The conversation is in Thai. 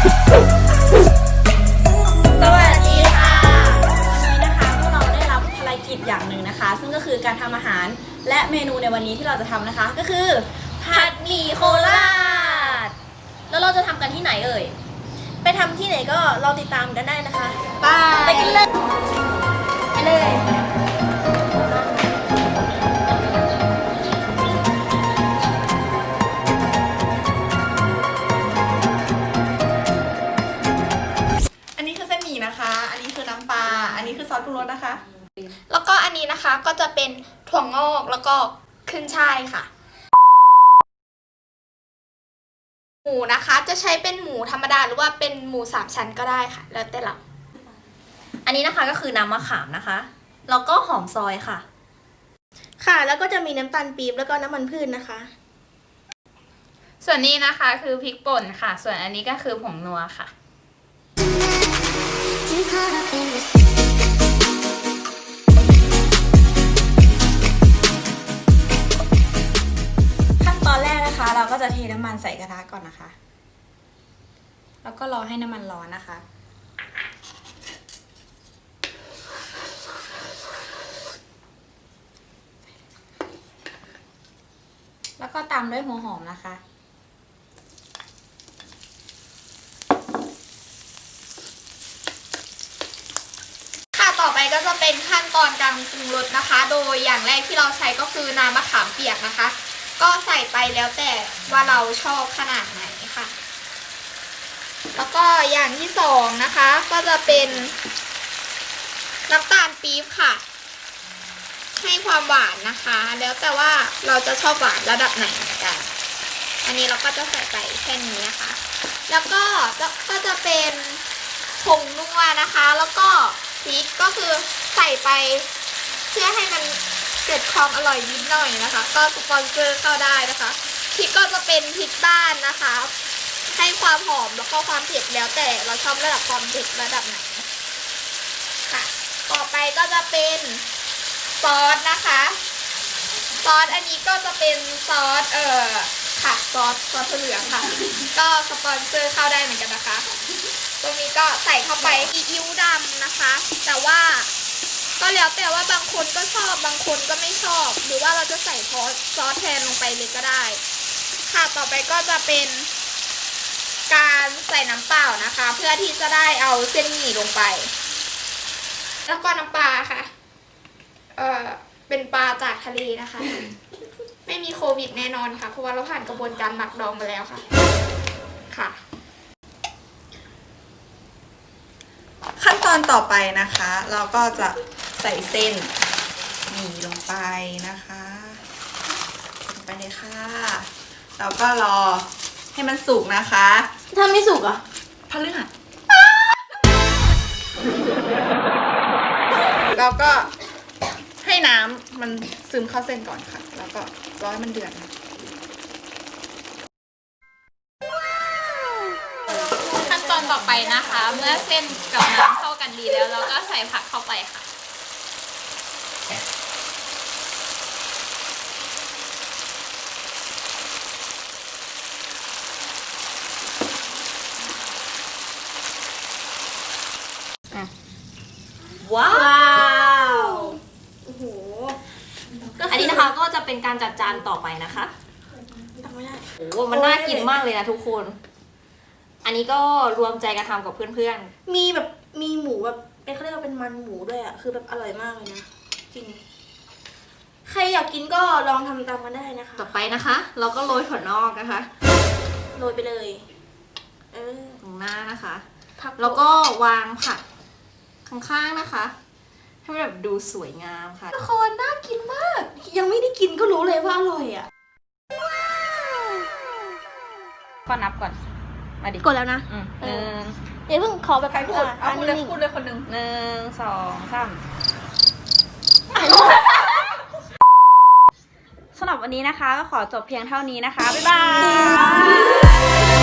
สวัสดีค่ะวันนี้นะคะพวกเราได้รับภารกิจอย่างหนึ่งนะคะ ซึ่งก็คือการทำอาหารและเมนูในวันนี้ที่เราจะทำนะคะ ก็คือผัดหมี่โคราช แล้วเราจะทำกันที่ไหนเอ่ย ไปทำที่ไหนก็รอติดตามกันได้นะคะ ไปไปกันเลย ไปเลย ก็อันนี้นะคะก็จะเป็นถั่วงอกแล้วก็ขึ้นช่ายค่ะ หมูนะคะจะใช้เป็นหมูธรรมดาหรือว่าเป็นหมูสามชั้นก็ได้ค่ะ แล้วแต่เราอันนี้นะคะก็คือน้ำมะขามนะคะ แล้วก็หอมซอยค่ะ ค่ะ แล้วก็จะมีน้ำตาลปี๊บแล้วก็น้ำมันพืชนะคะ ส่วนนี้นะคะคือพริกป่นค่ะ ส่วนอันนี้ก็คือผงนัวค่ะขั้น จะเทน้ำมันใส่กระทะก่อนนะคะ แล้วก็รอให้น้ำมันร้อนนะคะ แล้วก็ตามด้วยหัวหอมนะคะค่ะต่อไปก็จะเป็นขั้นตอนการปรุงรสนะคะ โดยอย่างแรกที่เราใช้ก็คือน้ำมะขามเปียกนะคะ ก็ใส่ไปแล้วแต่ว่าเราชอบขนาดไหนค่ะ แล้วก็อย่างที่สองนะคะ ก็จะเป็นน้ำตาลปี๊บค่ะ ให้ความหวานนะคะ แล้วแต่ว่าเราจะชอบหวานระดับไหนเหมือนกัน อันนี้เราก็จะใส่ไปแค่นี้นะคะ แล้วก็ก็จะเป็นผงนัวนะคะ แล้วก็พริกก็คือใส่ไปเพื่อให้มัน เกิดความอร่อยนิดหน่อยนะคะ ก็สปอนเซอร์เข้าได้นะคะพริกก็จะเป็นพริกบ้านนะคะ ให้ความหอมแล้วก็ความเผ็ดแล้วแต่เราชอบระดับความเผ็ดระดับไหนค่ะ ต่อไปก็จะเป็นซอสนะคะซอสอันนี้ก็จะเป็นซอสเอ่อค่ะซอสซอสเหลืองค่ะ ก็สปอนเซอร์เข้าได้เหมือนกันนะคะ ตรงนี้ก็ใส่เข้าไปซีอิ๊วดำนะคะ แต่ว่า ก็แล้วแต่ว่าบางคนก็ชอบบางคนก็ไม่ชอบ หรือว่าเราจะใส่ซอสซอสแทนลงไปเลยก็ได้ ค่ะต่อไปก็จะเป็น การใส่น้ำเปล่านะคะ เพื่อที่จะได้เอาเส้นหมี่ลงไป แล้วก็น้ำปลาค่ะ เออเป็นปลาจากทะเลนะคะ ไม่มีโควิดแน่นอนค่ะ เพราะว่าเราผ่านกระบวนการหมักดองมาแล้วค่ะ ค่ะ ขั้นตอนต่อไปนะคะ เราก็จะ ใส่เส้นหมี่ลงไปนะคะลงไปเลยค่ะเราก็รอให้มันสุกนะคะถ้าไม่สุกอะพฤหัสเราก็ให้น้ำมันซึมเข้าเส้นก่อนค่ะ แล้วก็รอให้มันเดือดนะขั้นตอนต่อไปนะคะ เมื่อเส้นกับน้ำเข้ากันดีแล้ว เราก็ใส่ผักเข้าไปค่ะ ว้าว โอ้โหอันนี้นะคะก็จะเป็นการจัดจานต่อไปนะคะทำไม่ได้ โอ้โหมันน่ากินมากเลยนะทุกคน อันนี้ก็รวมใจกันทำกับเพื่อนมีแบบมีหมูแบบเป็นเขาเรียกว่าเป็นมันหมูด้วยอะ คือแบบอร่อยมากเลยนะ จริง ใครอยากกินก็ลองทำตามกันได้นะคะ ๆ ต่อไปนะคะ เราก็โรยถั่วนอกนะคะโรยไปเลย เออตรงหน้านะคะ ผักแล้วก็วางผัก ข้างๆนะคะ ให้มันแบบดูสวยงามค่ะทุกคนน่ากินมาก ยังไม่ได้กินก็รู้เลยว่าอร่อยอะก็นับก่อน มาดิกดแล้วนะอืมเอหนึ่องเดี๋ยวเพิ่งขอแบบใครพูดอะเอาพูดเลยนิ่งๆพูดเลยคนหนึ่งหนึ่งสองสามสำหรับวันนี้นะคะ ก็ขอจบเพียงเท่านี้นะคะ บ๊ายบาย